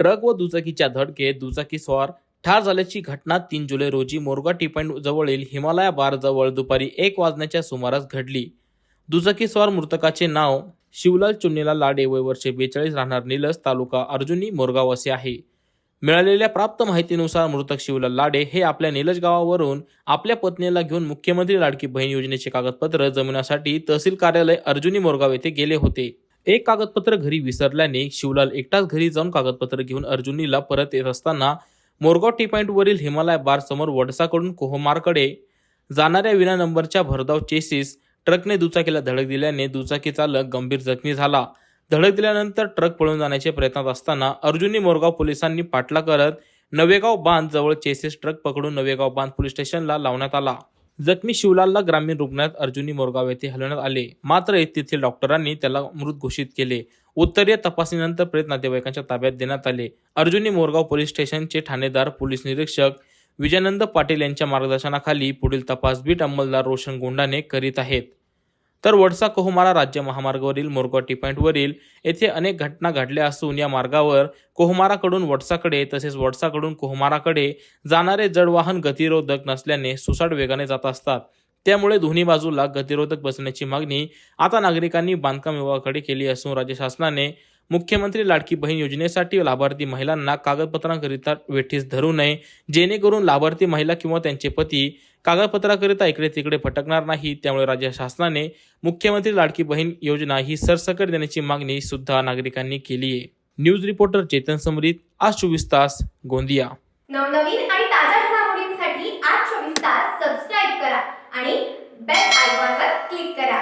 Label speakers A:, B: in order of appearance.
A: Truck व दुचाकीच्या धडकेत दुचाकी स्वार ठार झाल्याची घटना तीन जुलै रोजी मोरगा टी पॉईंट जवळील हिमालया बार जवळ दुपारी एक वाजण्याच्या सुमारास घडली. दुचाकी स्वार मृतकाचे नाव शिवलाल चुन्नीला लाडे वय वर्षे बेचाळीस राहणार निलस तालुका अर्जुनी मोरगाव असे आहे. मिळालेल्या प्राप्त माहितीनुसार मृतक शिवलाल लाडे हे आपल्या निलज गावावरून आपल्या पत्नीला घेऊन मुख्यमंत्री लाडकी बहीण योजनेचे कागदपत्र जमिनासाठी तहसील कार्यालय अर्जुनी मोरगाव येथे गेले होते. एक कागदपत्र घरी विसरल्याने शिवलाल एकटाच घरी जाऊन कागदपत्र घेऊन अर्जुनीला परत येत असताना मोरगाव टी पॉईंटवरील हिमालय बारसमोर वडसाकडून कोहमारकडे जाणाऱ्या विना नंबरच्या भरधाव चेसिस ट्रकने दुचाकीला धडक दिल्याने दुचाकी चालक गंभीर जखमी झाला. धडक दिल्यानंतर ट्रक पळून जाण्याच्या प्रयत्नात असताना अर्जुनी मोरगाव पोलिसांनी पाठला करत नवेगाव बांध जवळ चेसिस ट्रक पकडून नवेगाव बांध पोलीस स्टेशनला लावण्यात आला. जखमी शिवलालला ग्रामीण रुग्णालयात अर्जुनी मोरगाव येथे हलवण्यात आले. मात्र तेथील डॉक्टरांनी त्याला मृत घोषित केले. उत्तरीय तपासणीनंतर प्रेत नातेवाईकांच्या ताब्यात देण्यात आले. अर्जुनी मोरगाव पोलीस स्टेशनचे ठाणेदार पोलीस निरीक्षक विजयानंद पाटील यांच्या मार्गदर्शनाखाली पुढील तपास बीट अंमलदार रोशन गोंडाने करीत आहेत. तर वडसा कोहमारा राज्य महामार्गावरील मोरगाव टी पॉईंटवरील येथे अनेक घटना घडल्या असून या मार्गावर कोहमाराकडून वडसाकडे तसेच वडसाकडून कोहमाराकडे जाणारे जडवाहन गतिरोधक नसल्याने सुसाट वेगाने जात असतात. त्यामुळे दोन्ही बाजूला गतिरोधक बसण्याची मागणी आता नागरिकांनी बांधकाम विभागाकडे केली असून राज्य शासनाने मुख्यमंत्री लाडकी बहीण योजनेसाठी लाभार्थी महिलांना कागदपत्रांकरिता वेठीस धरू नये जेणेकरून लाभार्थी महिला किंवा त्यांचे पती कागदपत्राकरिता इकडे तिकडे भटकणार नाही. त्यामुळे राज्य शासनाने मुख्यमंत्री लाडकी बहीण योजना ही सरसकट देण्याची मागणी सुद्धा नागरिकांनी केली आहे. न्यूज रिपोर्टर चेतन समरीत आज चोवीस तास गोंदिया.
B: नवनवीन आणि ताज्या घडामोडींसाठी आज चोवीस तास सबस्क्राईब करा आणि बेल आयकॉनवर क्लिक करा.